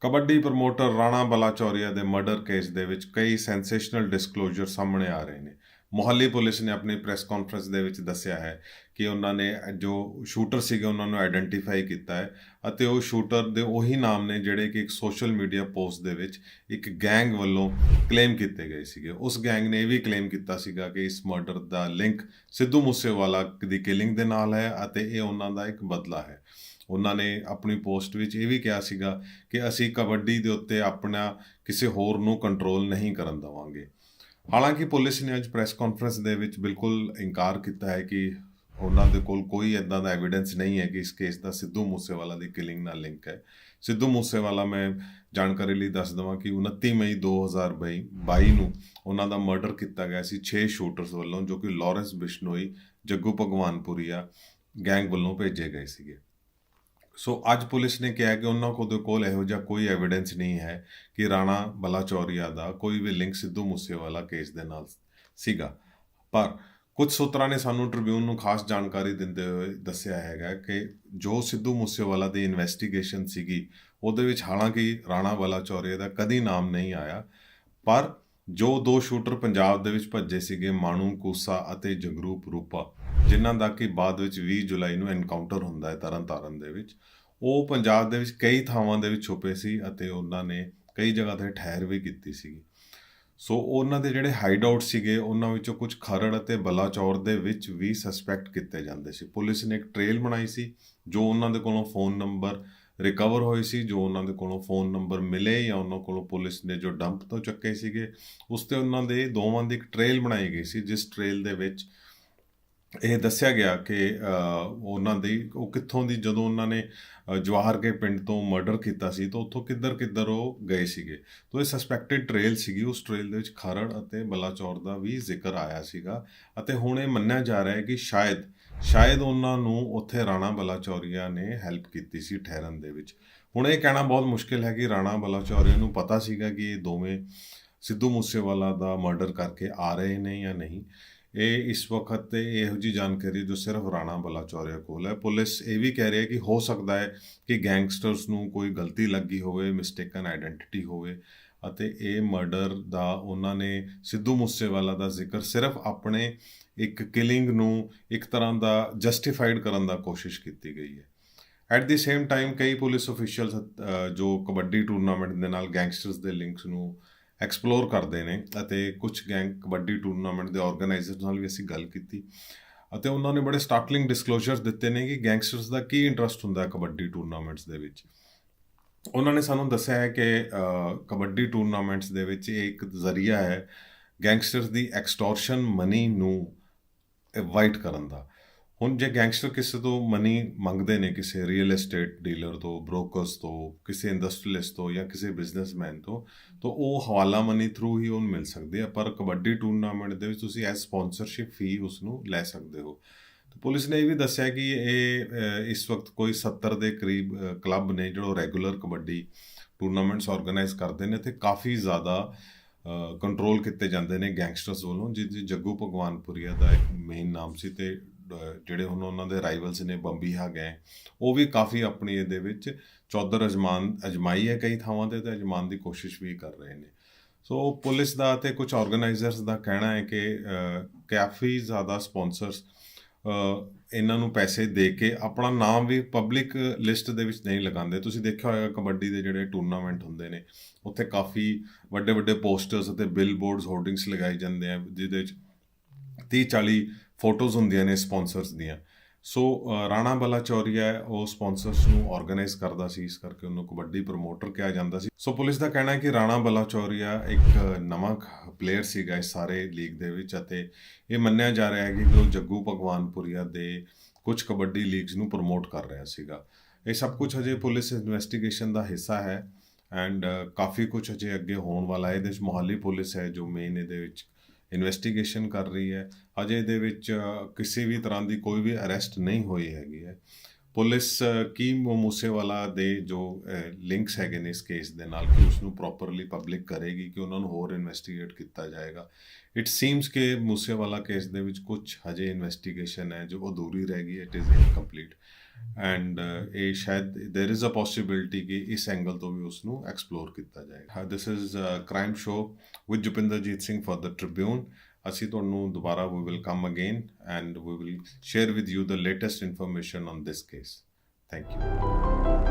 Kabaddi promoter Rana Balachauria ਦੇ murder case ਦੇ ਵਿੱਚ ਕਈ ਸੈਂਸੇਸ਼ਨਲ ਡਿਸਕਲੋਜ਼ਰ ਸਾਹਮਣੇ ਆ ਰਹੇ ਨੇ। ਮੁਹੱਲੀ ਪੁਲਿਸ ਨੇ ਆਪਣੀ ਪ੍ਰੈਸ ਕਾਨਫਰੰਸ ਦੇ ਵਿੱਚ ਦੱਸਿਆ ਹੈ ਕਿ ਉਹਨਾਂ ਨੇ ਜੋ ਸ਼ੂਟਰ ਸੀਗੇ ਉਹਨਾਂ ਨੂੰ ਆਇਡੈਂਟੀਫਾਈ ਕੀਤਾ ਹੈ ਅਤੇ ਉਹ ਸ਼ੂਟਰ ਦੇ ਉਹੀ ਨਾਮ ਨੇ ਜਿਹੜੇ ਕਿ ਇੱਕ ਸੋਸ਼ਲ ਮੀਡੀਆ ਪੋਸਟ ਦੇ ਵਿੱਚ ਇੱਕ ਗੈਂਗ ਵੱਲੋਂ ਕਲੇਮ ਕੀਤੇ ਗਏ ਸੀਗੇ। ਉਸ ਗੈਂਗ ਨੇ ਇਹ ਵੀ ਕਲੇਮ ਕੀਤਾ ਸੀਗਾ ਕਿ ਇਸ ਮਰਡਰ ਦਾ ਲਿੰਕ ਸਿੱਧੂ ਮੂਸੇਵਾਲਾ ਦੀ ਕਿਲਿੰਗ ਦੇ ਨਾਲ ਹੈ ਅਤੇ ਇਹ ਉਹਨਾਂ ਦਾ ਇੱਕ ਬਦਲਾ ਹੈ। ਉਹਨਾਂ ਨੇ ਆਪਣੀ ਪੋਸਟ ਵਿੱਚ ਇਹ ਵੀ ਕਿਹਾ ਸੀਗਾ ਕਿ ਅਸੀਂ ਕਬੱਡੀ ਦੇ ਉੱਤੇ ਆਪਣਾ ਕਿਸੇ ਹੋਰ ਨੂੰ ਕੰਟਰੋਲ ਨਹੀਂ ਕਰਨ ਦੇਵਾਂਗੇ। ਹਾਲਾਂਕਿ ਪੁਲਿਸ ਨੇ ਅੱਜ ਪ੍ਰੈਸ ਕਾਨਫਰੰਸ ਦੇ ਵਿੱਚ ਬਿਲਕੁਲ ਇਨਕਾਰ ਕੀਤਾ ਹੈ ਕਿ ਉਹਨਾਂ ਦੇ ਕੋਲ ਕੋਈ ਇਦਾਂ ਦਾ ਐਵੀਡੈਂਸ ਨਹੀਂ ਹੈ ਕਿ ਇਸ ਕੇਸ ਦਾ ਸਿੱਧੂ ਮੂਸੇਵਾਲਾ ਦੀ ਕਿਲਿੰਗ ਨਾਲ ਲਿੰਕ ਹੈ। ਸਿੱਧੂ ਮੂਸੇਵਾਲਾ ਮੈਂ ਜਾਣਕਾਰੀ ਲਈ ਦੱਸ ਦਵਾਂ ਕਿ 29 ਮਈ 2022 22 ਨੂੰ ਉਹਨਾਂ ਦਾ ਮਰਡਰ ਕੀਤਾ ਗਿਆ ਸੀ 6 ਸ਼ੂਟਰਸ ਵੱਲੋਂ ਜੋ ਕਿ ਲਾਰੈਂਸ ਬਿਸ਼ਨੋਈ ਜੱਗੂ ਭਗਵਾਨਪੁਰੀਆ ਗੈਂਗ ਵੱਲੋਂ ਭੇਜੇ ਗਏ ਸੀਗੇ। ਸੋ ਅੱਜ ਪੁਲਿਸ ਨੇ ਕਿਹਾ ਕਿ ਉਹਨਾਂ ਕੋਲ ਕੋਲ ਇਹੋ ਜਿਹਾ ਕੋਈ ਐਵੀਡੈਂਸ ਨਹੀਂ ਹੈ ਕਿ ਰਾਣਾ ਬਲਾਚੌਰੀਆ ਦਾ ਕੋਈ ਵੀ ਲਿੰਕ ਸਿੱਧੂ ਮੂਸੇਵਾਲਾ ਕੇਸ ਦੇ ਨਾਲ ਸੀਗਾ। ਪਰ ਕੁਝ ਸੂਤਰਾਂ ਨੇ ਸਾਨੂੰ ਟ੍ਰਿਬਿਊਨ ਨੂੰ ਖਾਸ ਜਾਣਕਾਰੀ ਦਿੰਦੇ ਹੋਏ ਦੱਸਿਆ ਹੈਗਾ ਕਿ ਜੋ ਸਿੱਧੂ ਮੂਸੇਵਾਲਾ ਦੀ ਇਨਵੈਸਟੀਗੇਸ਼ਨ ਸੀਗੀ, ਉਹਦੇ ਵਿੱਚ ਹਾਲਾਂਕਿ ਰਾਣਾ ਬਲਾਚੌਰੀਆ ਦਾ ਕਦੀ ਨਾਮ ਨਹੀਂ ਆਇਆ, ਪਰ ਜੋ ਦੋ ਸ਼ੂਟਰ ਪੰਜਾਬ ਦੇ ਵਿੱਚ ਭੱਜੇ ਸੀਗੇ, ਮਾਣੂ ਕੂਸਾ ਅਤੇ ਜਗਰੂਪ ਰੂਪਾ ਜਿਨ੍ਹਾਂ ਦਾ ਕਿ ਬਾਅਦ ਵਿੱਚ 20 ਜੁਲਾਈ ਨੂੰ ਐਨਕਾਊਂਟਰ ਹੁੰਦਾ ਹੈ ਤਰਨਤਾਰਨ ਦੇ ਵਿੱਚ। ਉਹ ਪੰਜਾਬ ਦੇ ਵਿੱਚ ਕਈ ਥਾਵਾਂ ਦੇ ਵਿੱਚ ਛੁਪੇ ਸੀ ਅਤੇ ਉਹਨਾਂ ਨੇ ਕਈ ਜਗ੍ਹਾ ਤੇ ਠਹਿਰ ਵੀ ਕੀਤੀ ਸੀਗੀ। ਸੋ ਉਹਨਾਂ ਦੇ ਜਿਹੜੇ ਹਾਈਡ ਆਊਟ ਸੀਗੇ, ਉਹਨਾਂ ਵਿੱਚੋਂ ਕੁਝ ਖਰੜ ਅਤੇ ਬਲਾਚੌਰ ਦੇ ਵਿੱਚ ਵੀ ਸਸਪੈਕਟ ਕੀਤੇ ਜਾਂਦੇ ਸੀ। ਪੁਲਿਸ ਨੇ ਇੱਕ ਟ੍ਰੇਲ ਬਣਾਈ ਸੀ, ਜੋ ਉਹਨਾਂ ਦੇ ਕੋਲੋਂ ਫੋਨ ਨੰਬਰ ਰਿਕਵਰ ਹੋਏ ਸੀ, ਜੋ ਉਹਨਾਂ ਦੇ ਕੋਲੋਂ ਫੋਨ ਨੰਬਰ ਮਿਲੇ ਜਾਂ ਉਹਨਾਂ ਕੋਲੋਂ ਪੁਲਿਸ ਨੇ ਜੋ ਡੰਪ ਤੋਂ ਚੱਕੇ ਸੀਗੇ, ਉਸ ਤੇ ਉਹਨਾਂ ਦੇ ਦੋਵਾਂ ਦੀ ਇੱਕ ਟ੍ਰੇਲ ਬਣਾਈ ਗਈ ਸੀ, ਜਿਸ ਟ੍ਰੇਲ ਦੇ ਵਿੱਚ ਇਹ ਦੱਸਿਆ ਗਿਆ ਕਿ ਉਹਨਾਂ ਦੀ, ਉਹ ਕਿੱਥੋਂ ਦੀ, ਜਦੋਂ ਉਹਨਾਂ ਨੇ ਜਵਾਹਰ ਕੇ ਪਿੰਡ ਤੋਂ ਮਰਡਰ ਕੀਤਾ ਸੀ, ਤਾਂ ਉੱਥੋਂ ਕਿੱਧਰ ਕਿੱਧਰ ਉਹ ਗਏ ਸੀਗੇ। ਤਾਂ ਇਹ ਸਸਪੈਕਟਡ ਟ੍ਰੇਲ ਸੀਗੀ, ਉਸ ਟ੍ਰੇਲ ਦੇ ਵਿੱਚ ਖਰੜ ਅਤੇ ਬਲਾਚੌਰ ਦਾ ਵੀ ਜ਼ਿਕਰ ਆਇਆ ਸੀਗਾ ਅਤੇ ਹੁਣ ਇਹ ਮੰਨਿਆ ਜਾ ਰਿਹਾ ਹੈ ਕਿ ਸ਼ਾਇਦ ਸ਼ਾਇਦ ਉਹਨਾਂ ਨੂੰ ਉੱਥੇ ਰਾਣਾ ਬਲਾਚੌਰੀਆ ਨੇ ਹੈਲਪ ਕੀਤੀ ਸੀ ਠਹਿਰਨ ਦੇ ਵਿੱਚ। ਹੁਣ ਇਹ ਕਹਿਣਾ ਬਹੁਤ ਮੁਸ਼ਕਿਲ ਹੈ ਕਿ ਰਾਣਾ ਬਲਾਚੌਰੀਆ ਨੂੰ ਪਤਾ ਸੀਗਾ ਕਿ ਇਹ ਦੋਵੇਂ ਸਿੱਧੂ ਮੂਸੇਵਾਲਾ ਦਾ ਮਰਡਰ ਕਰਕੇ ਆ ਰਹੇ ਨੇ ਜਾਂ ਨਹੀਂ। ਇਹ ਇਸ ਵਕਤ ਤੇ ਇਹੋ ਜੀ ਜਾਣਕਾਰੀ ਜੋ ਸਿਰਫ ਰਾਣਾ ਬਲਾਚੌਰੀਆ ਕੋਲ ਹੈ। ਪੁਲਿਸ ਇਹ ਵੀ ਕਹਿ ਰਹੀ ਹੈ ਕਿ ਹੋ ਸਕਦਾ ਹੈ ਕਿ ਗੈਂਗਸਟਰਸ ਨੂੰ ਕੋਈ ਗਲਤੀ ਲੱਗੀ ਹੋਵੇ ਮਿਸਟੇਕਨ ਆਇਡੈਂਟੀਟੀ ਹੋਵੇ ਅਤੇ ਇਹ ਮਰਡਰ ਦਾ ਉਹਨਾਂ ਨੇ ਸਿੱਧੂ ਮੂਸੇਵਾਲਾ ਦਾ ਜ਼ਿਕਰ ਸਿਰਫ ਆਪਣੇ ਇੱਕ ਕਿਲਿੰਗ ਨੂੰ ਇੱਕ ਤਰ੍ਹਾਂ ਦਾ ਜਸਟੀਫਾਈਡ ਕਰਨ ਦਾ ਕੋਸ਼ਿਸ਼ ਕੀਤੀ ਗਈ ਹੈ। ਐਟ ਦੀ ਸੇਮ ਟਾਈਮ ਕਈ ਪੁਲਿਸ ਅਫੀਸ਼ੀਅਲਸ ਜੋ ਕਬੱਡੀ ਟੂਰਨਾਮੈਂਟ ਦੇ ਨਾਲ ਗੈਂਗਸਟਰਸ ਦੇ ਲਿੰਕਸ ਨੂੰ ਐਕਸਪਲੋਰ ਕਰਦੇ ਨੇ ਅਤੇ ਕੁਝ ਗੈਂਗ ਕਬੱਡੀ ਟੂਰਨਾਮੈਂਟ ਦੇ ਆਰਗੇਨਾਈਜ਼ਰਸ ਨਾਲ ਵੀ ਅਸੀਂ ਗੱਲ ਕੀਤੀ ਅਤੇ ਉਹਨਾਂ ਨੇ ਬੜੇ ਸਟਾਰਟਲਿੰਗ ਡਿਸਕਲੋਜ਼ਰਸ ਦਿੱਤੇ ਨੇ ਕਿ ਗੈਂਗਸਟਰਸ ਦਾ ਕੀ ਇੰਟਰਸਟ ਹੁੰਦਾ ਹੈ ਕਬੱਡੀ ਟੂਰਨਾਮੈਂਟਸ ਦੇ ਵਿੱਚ। ਉਹਨਾਂ ਨੇ ਸਾਨੂੰ ਦੱਸਿਆ ਹੈ ਕਿ ਕਬੱਡੀ ਟੂਰਨਾਮੈਂਟਸ ਦੇ ਵਿੱਚ ਇਹ ਇੱਕ ਜ਼ਰੀਆ ਹੈ ਗੈਂਗਸਟਰਸ ਦੀ ਐਕਸਟੋਰਸ਼ਨ ਮਨੀ ਨੂੰ ਅਵਾਇਡ ਕਰਨ ਦਾ। ਹੁਣ ਜੇ ਗੈਂਗਸਟਰ ਕਿਸੇ ਤੋਂ ਮਨੀ ਮੰਗਦੇ ਨੇ, ਕਿਸੇ ਰੀਅਲ ਏਸਟੇਟ ਡੀਲਰ ਤੋਂ ਬ੍ਰੋਕਰਸ ਤੋਂ, ਕਿਸੇ ਇੰਡਸਟਰੀਅਲਿਸਟ ਤੋਂ ਜਾਂ ਕਿਸੇ ਬਿਜ਼ਨਸਮੈਨ ਤੋਂ, ਤਾਂ ਉਹ ਹਵਾਲਾ ਮਨੀ ਥਰੂ ਹੀ ਉਹਨੂੰ ਮਿਲ ਸਕਦੇ ਆ ਪਰ ਕਬੱਡੀ ਟੂਰਨਾਮੈਂਟ ਦੇ ਵਿੱਚ ਤੁਸੀਂ ਐਸ ਸਪਾਂਸਰਸ਼ਿਪ ਫੀ ਉਸ ਨੂੰ ਲੈ ਸਕਦੇ ਹੋ। ਪੁਲਿਸ ਨੇ ਇਹ ਵੀ ਦੱਸਿਆ ਕਿ ਇਹ ਇਸ ਵਕਤ ਕੋਈ 70 ਦੇ ਕਰੀਬ ਕਲੱਬ ਨੇ ਜਿਹੜੇ ਰੈਗੂਲਰ ਕਬੱਡੀ ਟੂਰਨਾਮੈਂਟਸ ਆਰਗੇਨਾਈਜ਼ ਕਰਦੇ ਨੇ, ਤੇ ਕਾਫੀ ਜ਼ਿਆਦਾ ਕੰਟਰੋਲ ਕੀਤੇ ਜਾਂਦੇ ਨੇ ਗੈਂਗਸਟਰਸ ਵੱਲੋਂ। ਜਿਹਦੇ ਜੱਗੂ ਭਗਵਾਨਪੁਰੀਆ ਦਾ ਇੱਕ ਮੇਨ ਨਾਮ ਸੀ ਤੇ ਜਿਹੜੇ ਹੁਣ ਉਹਨਾਂ ਦੇ ਰਾਈਵਲਸ ਨੇ ਬੰਬੀਹਾ ਗਏ ਉਹ ਵੀ ਕਾਫੀ ਆਪਣੀ ਇਹਦੇ ਵਿੱਚ ਚੌਧਰ ਅਜਮਾਨ, ਅਜਮਾਈ ਹੈ ਕਈ ਥਾਵਾਂ ਤੇ ਤੇ ਅਜਮਾਨ ਦੀ ਕੋਸ਼ਿਸ਼ ਵੀ ਕਰ ਰਹੇ ਨੇ। ਸੋ ਪੁਲਿਸ ਦਾ ਤੇ ਕੁਝ ਆਰਗੇਨਾਈਜ਼ਰਸ ਦਾ ਕਹਿਣਾ ਹੈ ਕਿ ਕਾਫੀ ਜ਼ਿਆਦਾ ਸਪਾਂਸਰਸ ਇਹਨਾਂ ਨੂੰ ਪੈਸੇ ਦੇ ਕੇ ਆਪਣਾ ਨਾਮ ਵੀ ਪਬਲਿਕ ਲਿਸਟ ਦੇ ਵਿੱਚ ਨਹੀਂ ਲਗਾਉਂਦੇ। ਤੁਸੀਂ ਦੇਖਿਆ ਹੋਵੇਗਾ ਕਬੱਡੀ ਦੇ ਜਿਹੜੇ ਟੂਰਨਾਮੈਂਟ ਹੁੰਦੇ ਨੇ, ਉੱਥੇ ਕਾਫੀ ਵੱਡੇ ਵੱਡੇ ਪੋਸਟਰਸ ਅਤੇ ਬਿਲਬੋਰਡਸ ਹੋਰਡਿੰਗਸ ਲਗਾਏ ਜਾਂਦੇ ਆ, ਜਿਹਦੇ ਵਿੱਚ 30 40 ਫੋਟੋਜ਼ ਹੁੰਦੀਆਂ ਨੇ ਸਪਾਂਸਰਸ ਦੀਆਂ। ਸੋ ਰਾਣਾ ਬਲਾਚੌਰੀਆ ਉਹ ਸਪਾਂਸਰਸ ਨੂੰ ਆਰਗੇਨਾਈਜ਼ ਕਰਦਾ ਸੀ, ਇਸ ਕਰਕੇ ਉਹਨੂੰ ਕਬੱਡੀ ਪ੍ਰਮੋਟਰ ਕਿਹਾ ਜਾਂਦਾ ਸੀ। ਸੋ, ਪੁਲਿਸ ਦਾ ਕਹਿਣਾ ਹੈ ਕਿ ਰਾਣਾ ਬਲਾਚੌਰੀਆ ਇੱਕ ਨਵਾਂ ਪਲੇਅਰ ਸੀਗਾ ਇਸ ਸਾਰੇ ਲੀਗ ਦੇ ਵਿੱਚ ਅਤੇ ਇਹ ਮੰਨਿਆ ਜਾ ਰਿਹਾ ਹੈ ਕਿ ਉਹ ਜੱਗੂ ਭਗਵਾਨਪੁਰੀਆ ਦੇ ਕੁਝ ਕਬੱਡੀ ਲੀਗਸ ਨੂੰ ਪ੍ਰਮੋਟ ਕਰ ਰਿਹਾ ਸੀਗਾ। ਇਹ ਸਭ ਕੁਝ ਹਜੇ ਪੁਲਿਸ ਇਨਵੈਸਟੀਗੇਸ਼ਨ ਦਾ ਹਿੱਸਾ ਹੈ ਐਂਡ ਕਾਫੀ ਕੁਝ ਅਜੇ ਅੱਗੇ ਹੋਣ ਵਾਲਾ ਹੈ। ਇਹਦੇ ਵਿੱਚ ਮੋਹਾਲੀ ਪੁਲਿਸ ਹੈ ਜੋ ਮੇਨ ਇਹਦੇ ਵਿੱਚ ਇਨਵੈਸਟੀਗੇਸ਼ਨ ਕਰ ਰਹੀ ਹੈ। ਅਜੇ ਦੇ ਵਿੱਚ ਕਿਸੇ ਵੀ ਤਰ੍ਹਾਂ ਦੀ ਕੋਈ ਵੀ ਅਰੈਸਟ ਨਹੀਂ ਹੋਈ ਹੈਗੀ ਹੈ। ਪੁਲਿਸ ਕੀ ਮੂਸੇਵਾਲਾ ਦੇ ਜੋ ਲਿੰਕਸ ਹੈਗੇ ਨੇ ਇਸ ਕੇਸ ਦੇ ਨਾਲ, ਕਿ ਉਸ ਨੂੰ ਪ੍ਰੋਪਰਲੀ ਪਬਲਿਕ ਕਰੇਗੀ, ਕਿ ਉਹਨਾਂ ਨੂੰ ਹੋਰ ਇਨਵੈਸਟੀਗੇਟ ਕੀਤਾ ਜਾਏਗਾ। ਇਟ ਸੀਮਸ ਕਿ ਮੂਸੇਵਾਲਾ ਕੇਸ ਦੇ ਵਿੱਚ ਕੁਝ ਹਜੇ ਇਨਵੈਸਟੀਗੇਸ਼ਨ ਹੈ, ਜੋ ਅਧੂਰੀ ਰਹਿ ਗਈ ਇਟ ਇਜ਼ ਇਨਕੰਪਲੀਟ ਐਂਡ ਇਹ ਸ਼ਾਇਦ देयर इज अ ਪੋਸਿਬਿਲਿਟੀ ਕਿ ਇਸ ਐਂਗਲ ਤੋਂ ਵੀ ਉਸ ਨੂੰ ਐਕਸਪਲੋਰ ਕੀਤਾ ਜਾਏਗਾ। This is crime show with Jupinderjit Singh for the Tribune ਅਸੀਂ ਤੁਹਾਨੂੰ ਦੁਬਾਰਾ we will come again and we will share with you the latest information on this case thank you